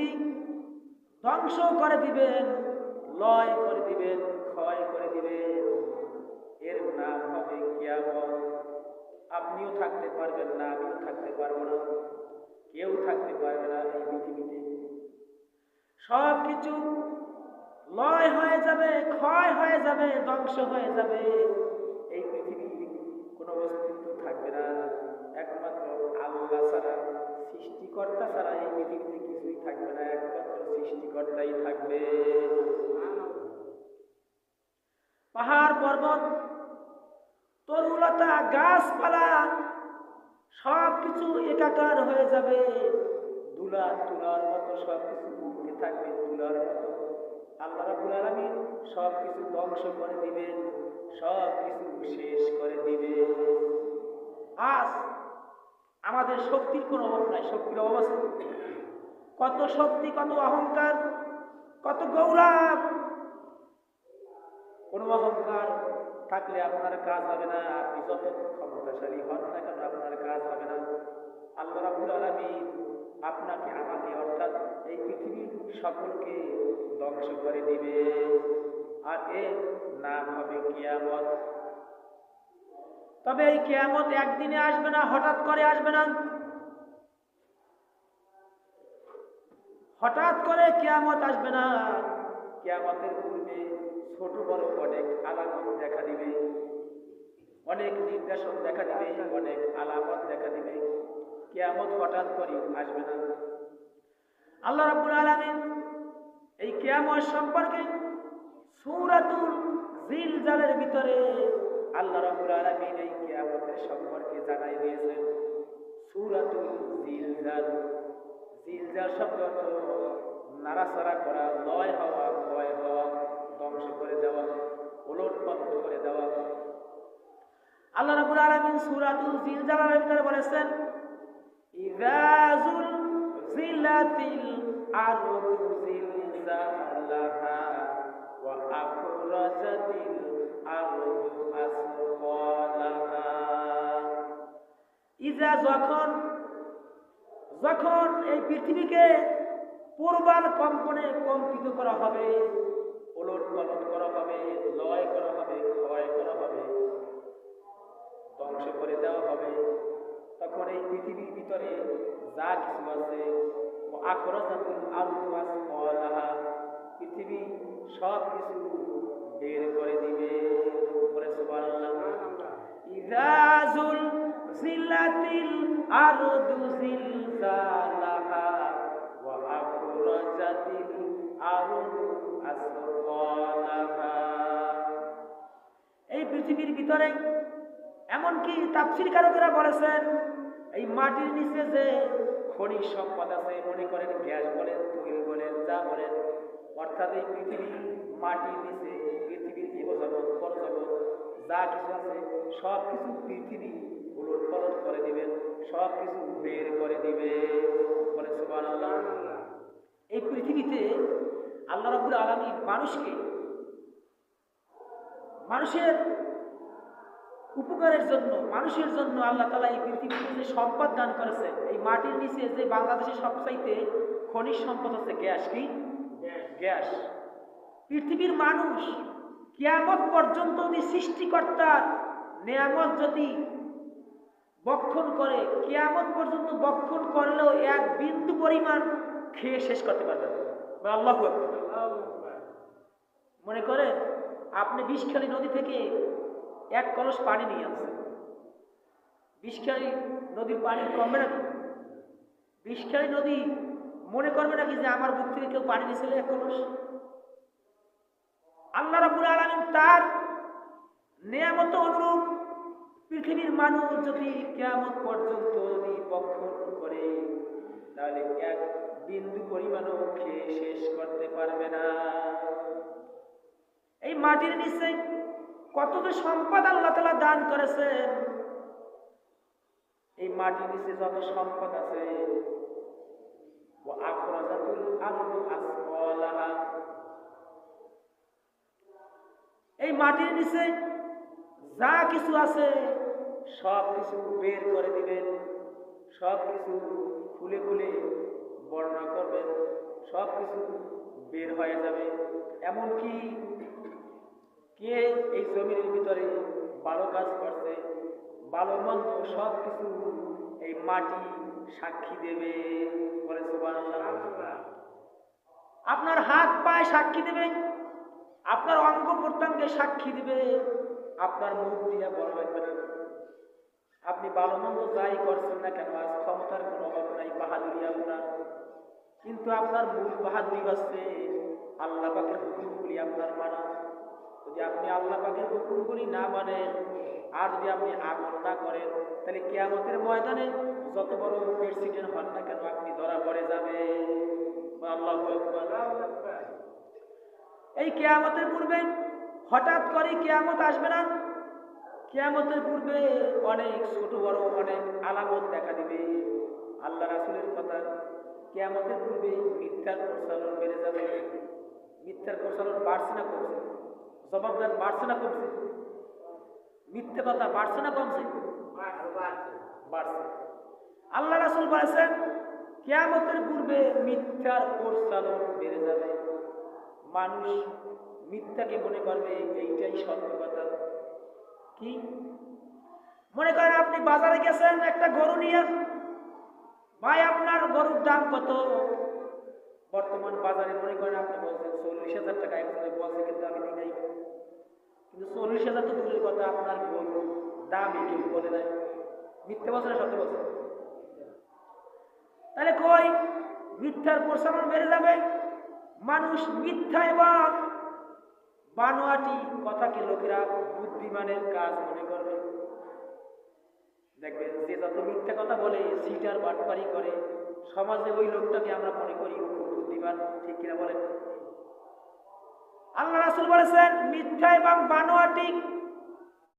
পৃথিবী ধ্বংস করে দিবেন, লয় করে দিবেন, ক্ষয় করে দিবেন। এর নাম হবে কিয়ামত। আপনিও থাকতে পারবেন না, আমিও থাকতে পারব না। কেউ থাকতে পারবে না এই পৃথিবীতে। সব কিছু লয় হয়ে যাবে, ক্ষয় হয়ে যাবে, ধ্বংস হয়ে যাবে। তরুলতা গাছপালা সব কিছু একাকার হয়ে যাবে। দুলা তুলার মতো সব কিছু উঠতে থাকবে তুলার মতো। আল্লাহ রাবুল আলমিন সব কিছু ধ্বংস করে দিবেন সব কিছু শেষ করে দিবে আজ আমাদের শক্তির কোনো অভাব নাই, শক্তির অভাব আছে। কত শক্তি, কত অহংকার, কত গৌরব। কোনো অহংকার থাকলে আপনার কাজ হবে না, আপনি যত ক্ষমতাশালী হন না কেন আপনার কাজ হবে না। আল্লাহ রাবুল আলমিন আপনাকে, আমাকে অর্থাৎ এই পৃথিবীর সকলকে ধ্বংস করে দিবে। আর এর নাম হবে কিয়ামত। তবে এই কেয়ামত একদিনে আসবে না, হঠাৎ করে আসবে না। হঠাৎ করে কেয়ামত আসবে না। কেয়ামতের পূর্বে ছোট বড় অনেক আলামত দেখা দিবে। অনেক নির্দেশন দেখা দিবে, অনেক আলামত দেখা দিবে। কেয়ামত হঠাৎ করে আসবে না। আল্লাহ রাব্বুল আলামিন এই কেয়ামত সম্পর্কে সূরাতুল জিলজালের ভিতরে আল্লাহ রাব্বুল আলামিন এই কেয়ামতের সম্পর্কে জানাই দিয়েছেন। সূরাতুল জিলজাল। জিলজাল শব্দ নাড়াচাড়া করা, লয় হওয়া ক্ষয় হওয়া। ধ্বংস করে দেওয়া, উলট পালট করে দেওয়া। আল্লাহ রাব্বুল আলামিন সূরাতুল জিলজালের ভিতরে বলেছেন ইযাজুল জিলাতিল আরদু জিলজালাহা ওয়া আখরাজাতিল যখন যখন এই পৃথিবীকে পূর্বাল কম্পনে কম্পিত করা হবে ওলট করা হবে লয় করা হবে ক্ষয় করা হবে, ধ্বংস করে দেওয়া হবে। তখন এই পৃথিবীর ভিতরে যা কিছু আছে আখরাজাতুল আরদু আসফালাহা পৃথিবী সব কিছু বের করে দিবে। বলে সুবহানাল্লাহ। ইজাজুল জিলাতিল আরদু জিলজালাহা পৃথিবীর ভিতরে। এমনকি তাফসীর কারকেরা বলেছেন, এই মাটির নিচে যে খনিজ সম্পদ আছে, মনে করেন গ্যাস বলেন, তৈল বলেন যা বলেন, অর্থাৎ এই পৃথিবী মাটির নিচে, পৃথিবীর জীবজগৎ, পরজগৎ, যা কিছু আছে সব কিছু পৃথিবী উলট পালট করে দিবেন সব কিছু বের করে দিবে। বলে সুবহানাল্লাহ। এই পৃথিবীতে আল্লাহ রাব্বুল আলামিন মানুষকে, মানুষের উপকারের জন্য, মানুষের জন্য আল্লাহ তালা এই পৃথিবীতে যে সম্পদ দান করেছেন এই মাটির নিচে যে বাংলাদেশের সবচাইতে খনিজ সম্পদ আছে গ্যাস কি? গ্যাস। পৃথিবীর মানুষ কিয়ামত পর্যন্ত যদি সৃষ্টিকর্তার নিয়ামত যদি বক্ষণ করে, কিয়ামত পর্যন্ত বক্ষণ করলেও এক বিন্দু পরিমাণ খেয়ে শেষ করতে পারবে আল্লাহ মনে করেন, আপনি বিষখালী নদী থেকে এক কলস পানি নিয়ে আসছেন বিষখালী নদীর পানি কমবে না বিষখালী নদী মনে করবে নাকি যে আমার বুক থেকে কেউ পানি নিয়েছিল এক কলস? আল্লাহ রাবুল আলমিন তার নিয়ামত অনুরূপ পৃথিবীর মানুষ যদি কেয়ামত পর্যন্ত যদি বক্ষণ করে, তাহলে এক বিন্দু পরিমাণও খেয়ে শেষ করতে পারবে না। এই মাটির নিচে কত যে সম্পদ আল্লাহ তালা দান করেছেন? এই মাটির নিচে যত সম্পদ আছে এই মাটির নিচে যা কিছু আছে, সব কিছু বের করে দিবেন, সব কিছু খুলে খুলে বর্ণনা করবেন, সব কিছু বের হয়ে যাবে। এমনকি কে এই জমির ভিতরে ভালো কাজ করছে, ভালো মন্দ সব কিছু এই মাটি সাক্ষী দেবে বলে আপনার হাত পায়ে সাক্ষী দেবে, আপনার অঙ্গ প্রত্যঙ্গে সাক্ষী দিবে, আপনার মুখ দিয়ে বড় লাগবে না। আপনি ভালো মন্দ যাই করছেন না কেন, আজ ক্ষমতার কোনো অভাব নাই, বাহাদুরি আপনার। কিন্তু আপনার মূল বাহাদুরি বাসছে আল্লাহ পাকের হুকুমগুলি আপনার মানা। যদি আপনি আল্লাহ পাকের হুকুমগুলি না মানেন, আর যদি আপনি আমল না করেন, তাহলে কেয়ামতের ময়দানে যত বড় প্রেসিডেন্ট হন না কেন আপনি ধরা পড়ে যাবে আল্লাহ এই কেয়ামতের পূর্বে হঠাৎ করে কেয়ামত আসবে না? কেয়ামতের পূর্বে অনেক ছোট, বড়, অনেক আলামত দেখা দিবে। আল্লাহ রাসুলের কথা, কেয়ামতের পূর্বে মিথ্যার প্রচলন বেড়ে যাবে। মিথ্যার প্রচলন বাড়ছে না কমছে জবাবদার বাড়ছে না কমছে? মিথ্যে কথা, বাড়ছে না কমছে? বাড়ছে। আল্লাহ রাসুল বলেছেন, কেয়ামতের পূর্বে মিথ্যার প্রচলন বেড়ে যাবে। মানুষ মিথ্যাকে মনে করবে, এইটাই সত্য কথা। কি? মনে করেন আপনি বাজারে গেছেন, একটা গরু নিয়ে, ভাই আপনার গরুর দাম কত? বর্তমান বাজারে মনে করেন আপনি বলছেন চল্লিশ হাজার টাকা একজনে বলছে, কিন্তু আমি দিই নাই। কিন্তু চল্লিশ হাজার তো দূরের কথা, আপনার গরু দামই কেউ বলে নাই মিথ্যা বছরে সত্য বছর তাহলে কই? মিথ্যার প্রসারণ বেড়ে যাবে। মানুষ মিথ্যা এবং বানোয়াটি কথাকে লোকেরা বুদ্ধিমানের কাজ মনে করবে। দেখবেন, যে যত মিথ্যা কথা বলে, সিটার বাটপারি করে সমাজে ওই লোকটাকে আমরা মনে করি বুদ্ধিমান, ঠিক কিনা বলেন? আল্লাহ রাসুল বলেছেন, মিথ্যা এবং বানোয়াটি